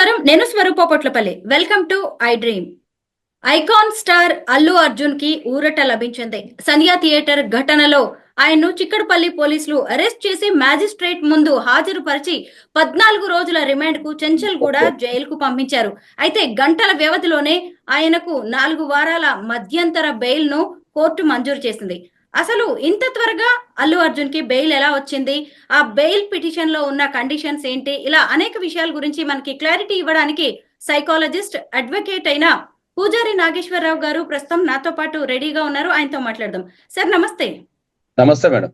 నమస్కారం. నేను Swaroopa Potlapalli. Welcome to I Dream icon star Allu అర్జున్కి ఊరట లభించింది. సంధ్యా థియేటర్ ఘటనలో ఆయన్ను చిక్కడపల్లి పోలీసులు అరెస్ట్ చేసి మ్యాజిస్ట్రేట్ ముందు హాజరుపరిచి పద్నాలుగు రోజుల రిమాండ్కు చెంచల్ కూడా జైలుకు పంపించారు. అయితే గంటల వ్యవధిలోనే ఆయనకు నాలుగు వారాల మధ్యంతర బెయిల్ను కోర్టు మంజూరు చేసింది. అసలు ఇంత త్వరగా అల్లు అర్జున్కి బెయిల్ ఎలా వచ్చింది? ఆ బెయిల్ పిటిషన్లో ఉన్న కండిషన్స్ ఏంటి? ఇలా అనేక విషయాల గురించి మనకి క్లారిటీ ఇవ్వడానికి సైకాలజిస్ట్ అడ్వకేట్ అయిన పూజారి నాగేశ్వరరావు గారు ప్రస్తుతం నాతో పాటు రెడీగా ఉన్నారు. ఆయనతో మాట్లాడదాం. సార్ నమస్తే. నమస్తే మేడం.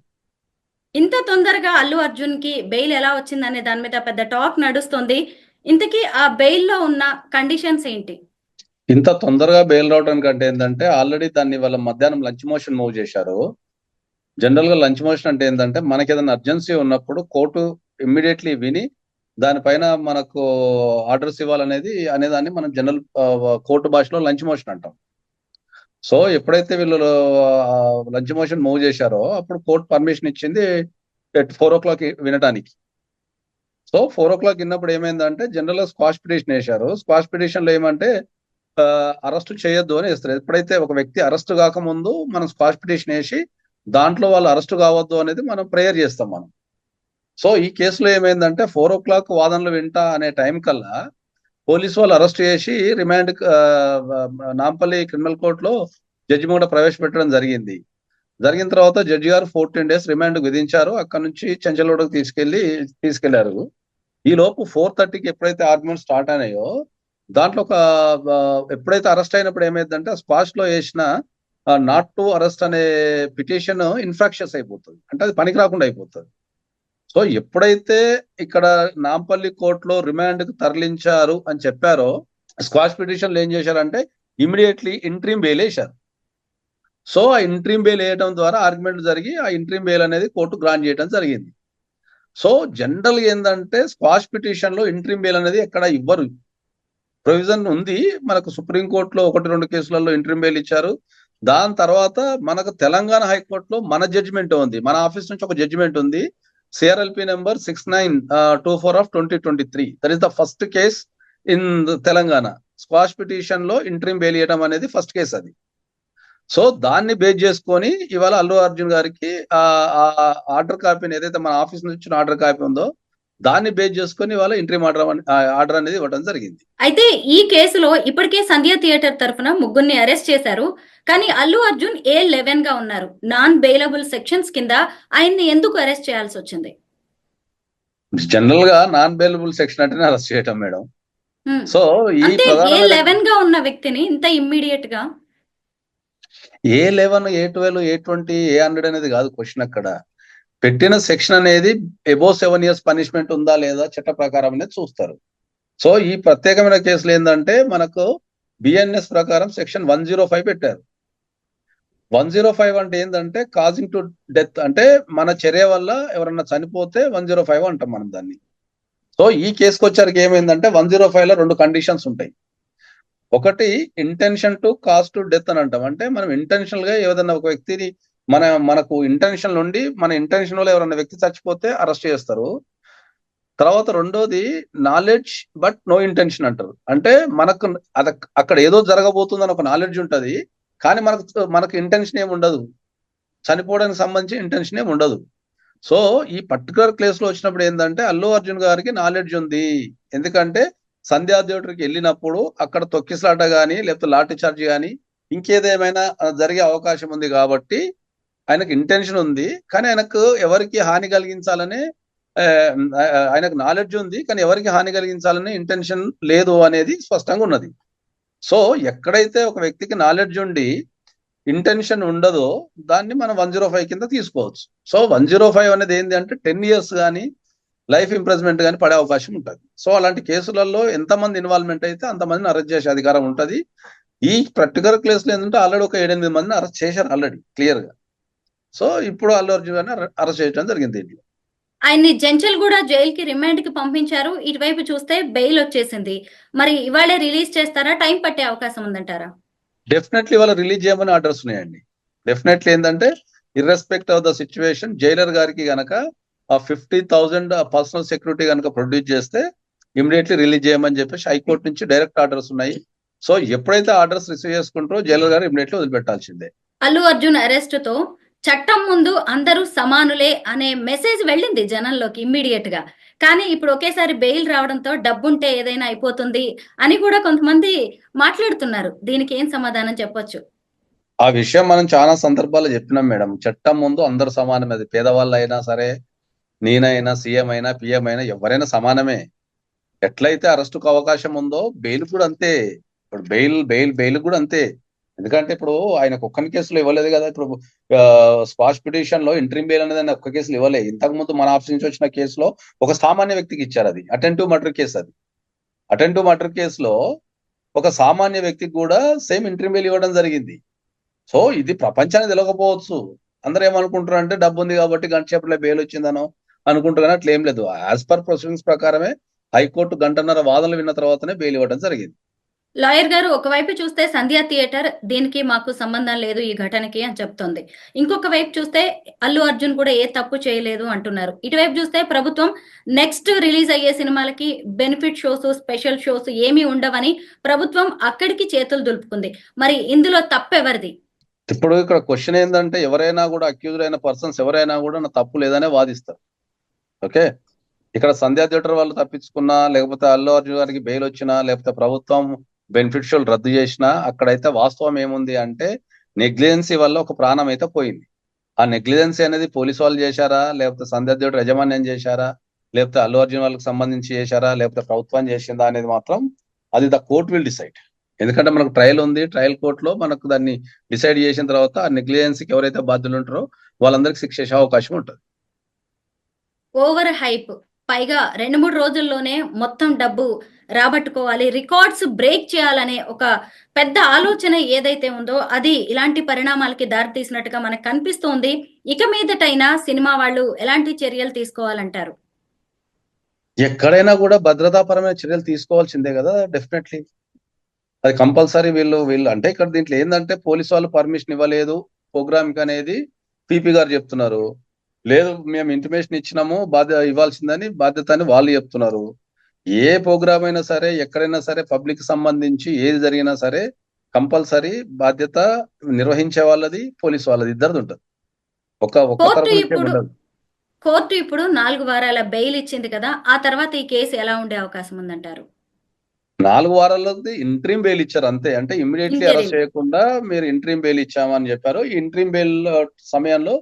ఇంత తొందరగా అల్లు అర్జున్కి బెయిల్ ఎలా వచ్చిందనే దాని మీద పెద్ద టాక్ నడుస్తుంది. ఇంతకీ ఆ బెయిల్లో ఉన్న కండిషన్స్ ఏంటి? ఇంత తొందరగా బెయిల్ రావడానికి అంటే ఏంటంటే ఆల్రెడీ దాన్ని వాళ్ళ మధ్యాహ్నం లంచ్ మోషన్ మూవ్ చేశారు. జనరల్గా లంచ్ మోషన్ అంటే ఏంటంటే మనకి ఏదైనా అర్జెన్సీ ఉన్నప్పుడు కోర్టు ఇమ్మీడియట్లీ విని దానిపైన మనకు ఆర్డర్స్ ఇవ్వాలనేది అనేదాన్ని మనం జనరల్ కోర్టు భాషలో లంచ్ మోషన్ అంటాం. సో ఎప్పుడైతే వీళ్ళు లంచ్ మోషన్ మూవ్ చేశారో అప్పుడు కోర్టు పర్మిషన్ ఇచ్చింది ఫోర్ ఓ క్లాక్ వినడానికి సో ఫోర్ ఓ క్లాక్ విన్నప్పుడు ఏమైందంటే జనరల్గా స్క్వాష్ పిటిషన్ వేశారు. స్క్వాష్ పిటిషన్లో ఏమంటే అరెస్ట్ చేయొద్దు అని వేస్తారు ఎప్పుడైతే ఒక వ్యక్తి అరెస్ట్ కాకముందు మనం స్క్వాష్ పిటిషన్ వేసి దాంట్లో వాళ్ళు అరెస్ట్ కావద్దు అనేది మనం ప్రేయర్ చేస్తాం మనం. సో ఈ కేసులో ఏమైందంటే ఫోర్ ఓ క్లాక్ వాదనలు వింటా అనే టైం కల్లా పోలీసు వాళ్ళు అరెస్ట్ చేసి రిమాండ్ నాంపల్లి క్రిమినల్ కోర్టులో జడ్జి కూడా ప్రవేశపెట్టడం జరిగింది. జరిగిన తర్వాత జడ్జి గారు ఫోర్టీన్ డేస్ రిమాండ్ విధించారు. అక్కడ నుంచి చెంచలోడకు తీసుకెళ్ళి తీసుకెళ్ళారు. ఈ లోపు ఫోర్ థర్టీకి ఎప్పుడైతే ఆర్గ్యుమెంట్ స్టార్ట్ అయినాయో దాంట్లో ఒక ఎప్పుడైతే అరెస్ట్ అయినప్పుడు ఏమైందంటే స్పాష్లో వేసిన నాట్ టు అరెస్ట్ అనే పిటిషన్ ఇన్ఫ్రాక్షన్స్ అయిపోతుంది. అంటే అది పనికి రాకుండా అయిపోతుంది. సో ఎప్పుడైతే ఇక్కడ నాంపల్లి కోర్టులో రిమాండ్కు తరలించారు అని చెప్పారో స్క్వాష్ పిటిషన్లు ఏం చేశారంటే ఇమీడియట్లీ ఇంట్రీమ్ బెయిల్ వేశారు. సో ఆ ఇంట్రీమ్ బెయిల్ వేయడం ద్వారా ఆర్గ్యుమెంట్ జరిగి ఆ ఇంట్రీమ్ బెయిల్ అనేది కోర్టు గ్రాంట్ చేయడం జరిగింది. సో జనరల్ ఏంటంటే స్క్వాష్ పిటిషన్లో ఇంట్రీమ్ బెయిల్ అనేది ఎక్కడ ఇవ్వరు. ప్రొవిజన్ ఉంది. మనకు సుప్రీంకోర్టులో ఒకటి రెండు కేసులలో ఇంట్రీమ్ బెయిల్ ఇచ్చారు. దాని తర్వాత మనకు తెలంగాణ హైకోర్టులో మన జడ్జిమెంట్ ఉంది. మన ఆఫీస్ నుంచి ఒక జడ్జిమెంట్ ఉంది. CRLP number six nine two four of twenty twenty three that is the first case in Telangana. Quash పిటిషన్లో ఇంట్రీమ్ బెయిల్ ఇవ్వడం అనేది ఫస్ట్ కేసు అది. సో దాన్ని బేస్ చేసుకొని ఇవాళ అల్లు అర్జున్ గారికి ఆ ఆర్డర్ కాపీని ఏదైతే మన ఆఫీస్ నుంచి ఆర్డర్ కాపీ ఉందో దాన్ని బేస్ చేసుకొని ఇవాళ ఇంట్రీమ్ ఆర్డర్ ఆర్డర్ అనేది ఇవ్వడం జరిగింది. అయితే ఈ కేసులో ఇప్పటికే సంధ్య థియేటర్ తరఫున ముగ్గురిని అరెస్ట్ చేశారు. కానీ అల్లు అర్జున్ ఏ లెవెన్గా ఉన్నారు. నాన్ బెయిలబుల్ సెక్షన్స్ కింద ఆయన్ని ఎందుకు అరెస్ట్ చేయాల్సి వచ్చింది? జనరల్గా నాన్ బెయిలబుల్ సెక్షన్ అంటేనే అరెస్ట్ చేయటం మేడం. సో ఈ ఏ లెవెన్గా ఉన్న వ్యక్తిని ఇంత ఇమ్మీడియట్గా? A eleven A twelve A twenty A hundred అనేది కాదు క్వశ్చన్ అక్కడ. పెట్టిన సెక్షన్ అనేది ఎబో సెవెన్ ఇయర్స్ పనిష్మెంట్ ఉందా లేదా చట్ట ప్రకారం అనేది చూస్తారు. సో ఈ ప్రత్యేకమైన కేసులు ఏంటంటే మనకు బిఎన్ఎస్ ప్రకారం సెక్షన్ వన్ జీరో ఫైవ్ పెట్టారు. వన్ జీరో ఫైవ్ అంటే ఏంటంటే కాజింగ్ టు డెత్ అంటే మన చర్య వల్ల ఎవరన్నా చనిపోతే వన్ జీరో ఫైవ్ అంటాం మనం దాన్ని. సో ఈ కేసుకి వచ్చరికి ఏమైందంటే వన్ జీరో ఫైవ్లో రెండు కండిషన్స్ ఉంటాయి. ఒకటి intention to cause to death అని అంటాం. అంటే మనం ఇంటెన్షనల్గా ఏదైనా ఒక వ్యక్తిని మన మనకు ఇంటెన్షన్ నుండి మన ఇంటెన్షన్ వల్ల ఎవరైనా వ్యక్తి చచ్చిపోతే అరెస్ట్ చేస్తారు. తర్వాత రెండోది నాలెడ్జ్ బట్ నో ఇంటెన్షన్ అంటారు. అంటే మనకు అద అక్కడ ఏదో జరగబోతుందని ఒక నాలెడ్జ్ ఉంటది కానీ మనకు మనకు ఇంటెన్షన్ ఏమి ఉండదు. చనిపోవడానికి సంబంధించి ఇంటెన్షన్ ఏమి ఉండదు. సో ఈ పర్టికులర్ ప్లేస్లో వచ్చినప్పుడు ఏంటంటే అల్లు అర్జున్ గారికి నాలెడ్జ్ ఉంది. ఎందుకంటే సంధ్యా థియేటర్కి వెళ్ళినప్పుడు అక్కడ తొక్కిసలాట కానీ లేకపోతే లాఠీ చార్జ్ కానీ ఇంకేదేమైనా జరిగే అవకాశం ఉంది కాబట్టి ఆయనకు ఇంటెన్షన్ ఉంది కానీ ఆయనకు ఎవరికి హాని కలిగించాలనే ఆయనకు నాలెడ్జ్ ఉంది కానీ ఎవరికి హాని కలిగించాలనే ఇంటెన్షన్ లేదు అనేది స్పష్టంగా ఉన్నది. సో ఎక్కడైతే ఒక వ్యక్తికి నాలెడ్జ్ ఉండి ఇంటెన్షన్ ఉండదో దాన్ని మనం వన్ జీరో ఫైవ్ కింద తీసుకోవచ్చు. సో వన్ జీరో ఫైవ్ అనేది ఏంటి అంటే టెన్ ఇయర్స్ కానీ లైఫ్ ఇంప్రెస్మెంట్ కానీ పడే అవకాశం ఉంటుంది. సో అలాంటి కేసులలో ఎంతమంది ఇన్వాల్వ్మెంట్ అయితే అంతమందిని అరెస్ట్ చేసే అధికారం ఉంటుంది. ఈ పర్టికులర్ కేసులో ఏంటంటే ఆల్రెడీ ఒక ఏడెనిమిది మందిని అరెస్ట్ చేశారు ఆల్రెడీ క్లియర్గా. సో ఇప్పుడు అల్లు అర్జున్ గారిని అరెస్ట్ చేయడం జరిగింది దీంట్లో. ఆయన్ని జంచల్ కూడా జైల్కి రిమాండ్కి పంపించారు. ఇటువైపు చూస్తే బెయిల్ వచ్చేసింది. మరి ఇవాళే రిలీజ్ చేస్తారా? టైం పట్టే అవకాశం ఉందంటారా? డెఫినెట్లీ వాళ్ళు రిలీజ్ చేయమని ఆర్డర్స్ ఉన్నాయండి. డెఫినెట్లీ ఏంటంటే irrespective of the situation jailer గారికి గనక ఆ ఫిఫ్టీ థౌజండ్ పర్సనల్ సెక్యూరిటీ కనుక ప్రొడ్యూస్ చేస్తే ఇమీడియట్లీ రిలీజ్ చేయమని చెప్పేసి హైకోర్టు నుంచి డైరెక్ట్ ఆర్డర్స్ ఉన్నాయి. సో ఎప్పుడైతే ఆర్డర్స్ రిసీవ్ చేసుకుంటారో జైలర్ గారు ఇమీడియట్లీ వదిలిపెట్టాల్సిందే. అల్లు అర్జున్ అరెస్ట్తో చట్టం ముందు అందరూ సమానులే అనే మెసేజ్ వెళ్ళింది జనంలోకి ఇమ్మీడియట్గా. కానీ ఇప్పుడు ఒకేసారి బెయిల్ రావడంతో డబ్బుంటే ఏదైనా అయిపోతుంది అని కూడా కొంతమంది మాట్లాడుతున్నారు. దీనికి ఏం సమాధానం చెప్పొచ్చు? ఆ విషయం మనం చాలా సందర్భాల్లో చెప్పినాం మేడం. చట్టం ముందు అందరు సమానమే. అది పేదవాళ్ళు అయినా సరే నేనైనా సీఎం అయినా పిఎం అయినా ఎవరైనా సమానమే. ఎట్లయితే అరెస్టుకు అవకాశం ఉందో బెయిల్ కూడా అంతే. ఇప్పుడు బెయిల్ బెయిల్ బెయిల్ కూడా అంతే. ఎందుకంటే ఇప్పుడు ఆయనకు ఒక్కని కేసులో ఇవ్వలేదు కదా. ఇప్పుడు స్పాష్ పిటిషన్లో ఇంట్రీమ్ బెయిల్ అనేది ఒక్క కేసులు ఇవ్వలే. ఇంతకు ముందు మన ఆఫీస్ నుంచి వచ్చిన కేసులో ఒక సామాన్య వ్యక్తికి ఇచ్చారు అది. అటెంటివ్ మర్డర్ కేసు అది. అటెంటివ్ మర్డర్ కేసులో ఒక సామాన్య వ్యక్తికి కూడా సేమ్ ఇంట్రీమ్ బెయిల్ ఇవ్వడం జరిగింది. సో ఇది ప్రపంచానికి తెలియకపోవచ్చు అందరూ ఏమనుకుంటారు అంటే డబ్బు ఉంది కాబట్టి గంట సేపట్లో బెయిల్ వచ్చిందనో అనుకుంటారు కానీ అట్లా ఏం లేదు. యాజ్ పర్ ప్రొసీడింగ్స్ ప్రకారమే హైకోర్టు గంటన్నర వాదనలు విన్న తర్వాతనే బెయిల్ ఇవ్వడం జరిగింది. లాయర్ గారు ఒకవైపు చూస్తే సంధ్యా థియేటర్ దీనికి మాకు సంబంధం లేదు ఈ ఘటనకి అని చెప్తోంది. ఇంకొక వైపు చూస్తే అల్లు అర్జున్ కూడా ఏ తప్పు చేయలేదు అంటున్నారు. ఇటువైపు చూస్తే ప్రభుత్వం నెక్స్ట్ రిలీజ్ అయ్యే సినిమాలకి బెనిఫిట్ షోస్ స్పెషల్ షోస్ ఏమీ ఉండవని ప్రభుత్వం అక్కడికి చేతులు దులుపుకుంది. మరి ఇందులో తప్పెవరిది? ఇప్పుడు ఇక్కడ క్వశ్చన్ ఏంటంటే ఎవరైనా కూడా అక్యూజ్ అయిన పర్సన్స్ ఎవరైనా కూడా నా తప్పు లేదనే వాదిస్తారు. ఓకే? ఇక్కడ సంధ్యా థియేటర్ వాళ్ళు తప్పించుకున్నా లేకపోతే అల్లు అర్జున్ గారికి బెయిల్ వచ్చినా లేకపోతే ప్రభుత్వం బెనిఫిషియల్ రద్దు చేసినా అక్కడైతే వాస్తవం ఏముంది అంటే నెగ్లిజెన్సీ వల్ల ఒక ప్రాణం అయితే పోయింది. ఆ నెగ్లిజెన్సీ అనేది పోలీసు వాళ్ళు చేశారా? లేకపోతే సంధ్యా యజమాన్యం చేశారా? లేకపోతే అల్లు అర్జున్ వాళ్ళకి సంబంధించి చేశారా? లేకపోతే ప్రభుత్వం చేసిందా అనేది మాత్రం అది ద కోర్ట్ విల్ డిసైడ్. ఎందుకంటే మనకు ట్రయల్ ఉంది. ట్రయల్ కోర్టులో మనకు దాన్ని డిసైడ్ చేసిన తర్వాత ఆ నెగ్లిజెన్సీకి ఎవరైతే బాధ్యులు ఉంటారో వాళ్ళందరికీ శిక్ష చేసే అవకాశం ఉంటుంది. Over hype. పైగా రెండు మూడు రోజుల్లోనే మొత్తం డబ్బు రాబట్టుకోవాలి రికార్డ్స్ బ్రేక్ చేయాలనే ఒక పెద్ద ఆలోచన ఏదైతే ఉందో అది ఇలాంటి పరిణామాలకి దారితీసినట్టుగా మనకు కనిపిస్తోంది. ఇక మీదటైనా సినిమా వాళ్ళు ఎలాంటి చర్యలు తీసుకోవాలంటారు? ఎక్కడైనా కూడా భద్రతాపరమైన చర్యలు తీసుకోవాల్సిందే కదా డెఫినెట్లీ అది కంపల్సరీ వీళ్ళు వీళ్ళు అంటే ఇక్కడ దీంట్లో ఏంటంటే పోలీసు వాళ్ళు పర్మిషన్ ఇవ్వలేదు ప్రోగ్రామ్ అనేది పీపీ గారు చెప్తున్నారు. లేదు మేము ఇంటిమేషన్ ఇచ్చినాము బాధ్యత ఇవ్వాల్సిందని బాధ్యత అని వాళ్ళు చెప్తున్నారు. ఏ ప్రోగ్రామ్ అయినా సరే ఎక్కడైనా సరే పబ్లిక్ సంబంధించి ఏది జరిగినా సరే కంపల్సరీ బాధ్యత నిర్వహించే వాళ్ళది పోలీసు వాళ్ళది ఇద్దరిది ఉంటుంది. ఒక ఒక్క కోర్టు తరపు ఇప్పుడు ఉండదు. కోర్టు ఇప్పుడు నాలుగు వారాల బెయిల్ ఇచ్చింది కదా ఆ తర్వాత ఈ కేసు ఎలా ఉండే అవకాశం ఉందంటారు? నాలుగు వారాలది ఇంట్రీమ్ బెయిల్ ఇచ్చారు అంతే. అంటే ఇమ్మీడియట్లీ. అరెస్ట్ చేయకుండా మీరు ఇంట్రీమ్ బెయిల్ ఇచ్చామని చెప్పారు. ఈ ఇంట్రీమ్ బెయిల్ సమయంలో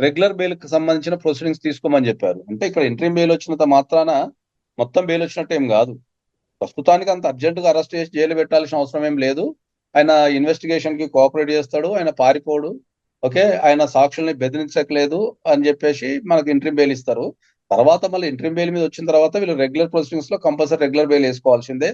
రెగ్యులర్ బెయిల్కి సంబంధించిన ప్రొసీడింగ్స్ తీసుకోమని చెప్పారు. అంటే ఇక్కడ ఇంట్రీమ్ బెయిల్ వచ్చినంత మాత్రాన మొత్తం బెయిల్ వచ్చినట్టు ఏం కాదు. ప్రస్తుతానికి అంత అర్జెంట్గా అరెస్ట్ చేసి జైలు పెట్టాల్సిన అవసరం ఏం లేదు. ఆయన ఇన్వెస్టిగేషన్కి కోఆపరేట్ చేస్తాడు ఆయన పారిపోడు. ఓకే ఆయన సాక్షుల్ని బెదిరించట్లేదు అని చెప్పేసి మనకు ఇంట్రీమ్ బెయిల్ ఇస్తారు. తర్వాత మళ్ళీ ఇంట్రీమ్ బెయిల్ మీద వచ్చిన తర్వాత వీళ్ళు రెగ్యులర్ ప్రొసీడింగ్స్లో కంపల్సరీ రెగ్యులర్ బెయిల్ వేసుకోవాల్సిందే.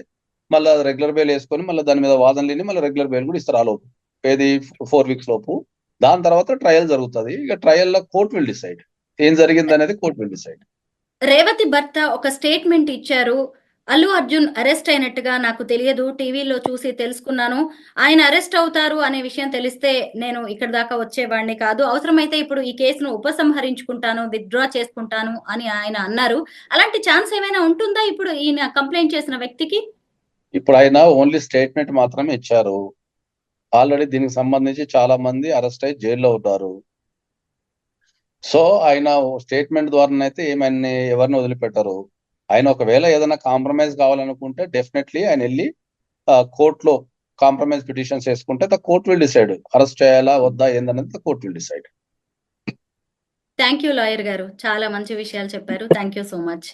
మళ్ళీ రెగ్యులర్ బెయిల్ వేసుకొని మళ్ళీ దాని మీద వాదన లేని మళ్ళీ రెగ్యులర్ బెయిల్ కూడా ఇస్తారు ఆ లోపు. ఏది ఫోర్ వీక్స్ లోపు. దాని తర్వాత ట్రయల్ జరుగుతుంది. ఇక ట్రయల్లో కోర్ట్ విల్ డిసైడ్ ఏం జరిగింది అనేది కోర్ట్ విల్ డిసైడ్ రేవతి భర్త ఒక స్టేట్మెంట్ ఇచ్చారు. అల్లు అర్జున్ అరెస్ట్ అయినట్టుగా నాకు తెలియదు. టీవీలో చూసి తెలుసుకున్నాను. ఆయన అరెస్ట్ అవుతారు అనే విషయం తెలిస్తే నేను ఇక్కడ దాకా వచ్చేవాడిని కాదు. అవసరమైతే ఇప్పుడు ఈ కేసును ఉపసంహరించుకుంటాను విత్డ్రా చేసుకుంటాను అని ఆయన అన్నారు. అలాంటి ఛాన్స్ ఏమైనా ఉంటుందా ఇప్పుడు ఈయన కంప్లైంట్ చేసిన వ్యక్తికి? ఇప్పుడు ఆయన ఓన్లీ స్టేట్మెంట్ మాత్రమే ఇచ్చారు. ఆల్రెడీ దీనికి సంబంధించి చాలా మంది అరెస్ట్ అయ్యి జైల్లో ఉన్నారు. సో ఆయన స్టేట్మెంట్ ద్వారానైతే ఏమైనా ఎవరిని వదిలిపెట్టరు. ఆయన ఒకవేళ ఏదైనా కాంప్రమైజ్ కావాలనుకుంటే డెఫినెట్లీ ఆయన వెళ్ళి కోర్టులో కాంప్రమైజ్ పిటిషన్స్ వేసుకుంటే the court will decide. Arrest చేయాలా వద్దా ఏందనేది the court will decide. Thank you lawyer గారు. చాలా మంచి విషయాలు చెప్పారు. Thank you so much